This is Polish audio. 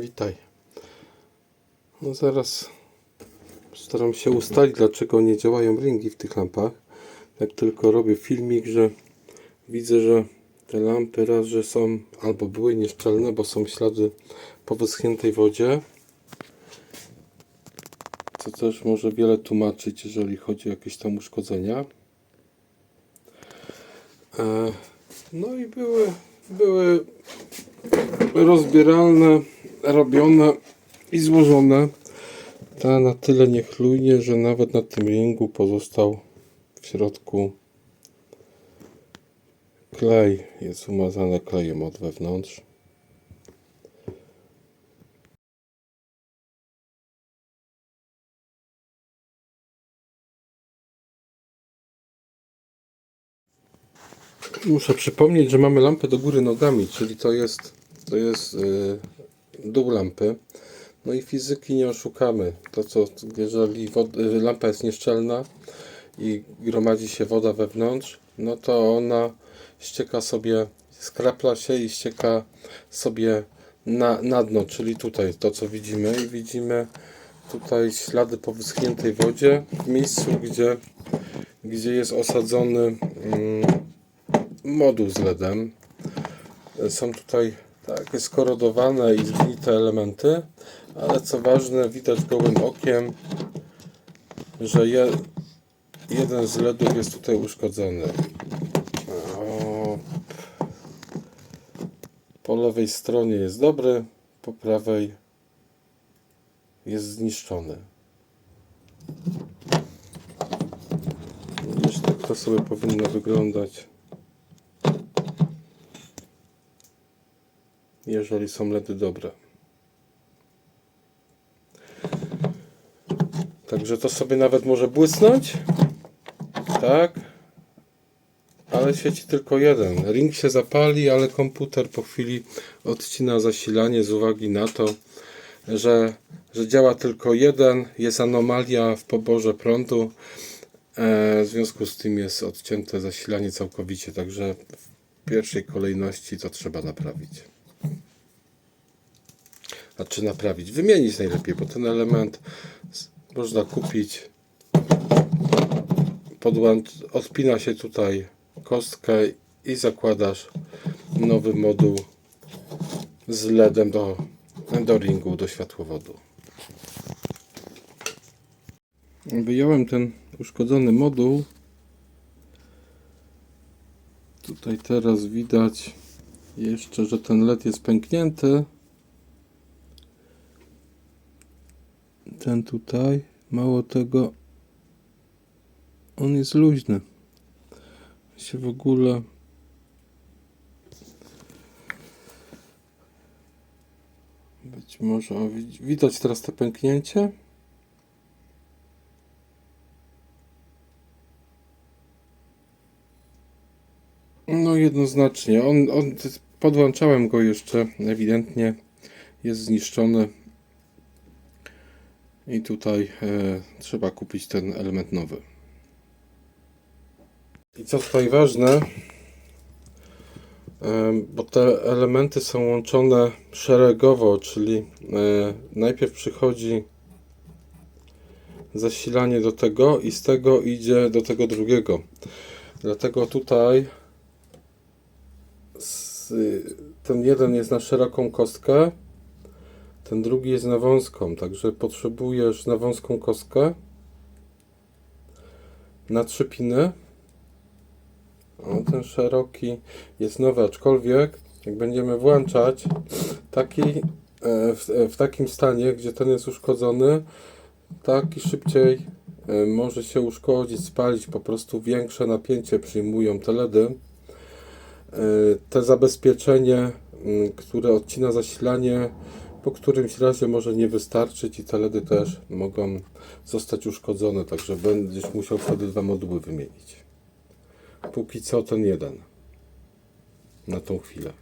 Witaj. No zaraz staram się ustalić, dlaczego nie działają ringi w tych lampach. Jak tylko robię filmik, że widzę, że te lampy raz, że są albo były nieszczelne, bo są ślady po wyschniętej wodzie. Co też może wiele tłumaczyć, jeżeli chodzi o jakieś tam uszkodzenia. E, No i były, były rozbieralne, robione i złożone. Ta na tyle niechlujnie, że nawet na tym ringu pozostał w środku klej. Jest umazane klejem od wewnątrz. Muszę przypomnieć, że mamy lampę do góry nogami, czyli to jest, to jest yy, dół lampy. No i fizyki nie oszukamy. To co, jeżeli y, lampa jest nieszczelna i gromadzi się woda wewnątrz, no to ona ścieka sobie, skrapla się i ścieka sobie na, na dno, czyli tutaj to co widzimy i widzimy tutaj ślady po wyschniętej wodzie w miejscu, gdzie, gdzie jest osadzony mm, moduł z LEDem. Są tutaj takie skorodowane i zgnite elementy, ale co ważne, widać gołym okiem, że je, jeden z LEDów jest tutaj uszkodzony. O, po lewej stronie jest dobry, po prawej jest zniszczony. Widzisz, tak to sobie powinno wyglądać. Jeżeli są LEDy dobre. Także to sobie nawet może błysnąć. Tak. Ale świeci tylko jeden. Ring się zapali, ale komputer po chwili odcina zasilanie z uwagi na to, że, że działa tylko jeden. Jest anomalia w poborze prądu. E, w związku z tym jest odcięte zasilanie całkowicie. Także w pierwszej kolejności to trzeba naprawić znaczy naprawić, wymienić najlepiej, bo ten element można kupić. Podłącz, odpina się tutaj kostkę i zakładasz nowy moduł z LEDem do, do ringu, do światłowodu. Wyjąłem ten uszkodzony moduł. Tutaj teraz widać jeszcze, że ten LED jest pęknięty. Ten tutaj, mało tego, on jest luźny. Się w ogóle być może o, widać teraz to pęknięcie. No jednoznacznie, on, on podłączałem go jeszcze, ewidentnie jest zniszczony. I tutaj e, trzeba kupić ten element nowy. I co tutaj ważne, e, bo te elementy są łączone szeregowo, czyli e, najpierw przychodzi zasilanie do tego i z tego idzie do tego drugiego. Dlatego tutaj s- ten jeden jest na szeroką kostkę, ten drugi jest na wąską, także potrzebujesz na wąską kostkę na trzy piny. O, ten szeroki jest nowy, aczkolwiek jak będziemy włączać taki e, w, e, w takim stanie, gdzie ten jest uszkodzony, taki szybciej e, może się uszkodzić, spalić, po prostu większe napięcie przyjmują te LEDy. Te zabezpieczenie, które odcina zasilanie, po którymś razie może nie wystarczyć i te LEDy też mogą zostać uszkodzone, także będziesz musiał wtedy dwa moduły wymienić. Póki co ten jeden. Na tą chwilę.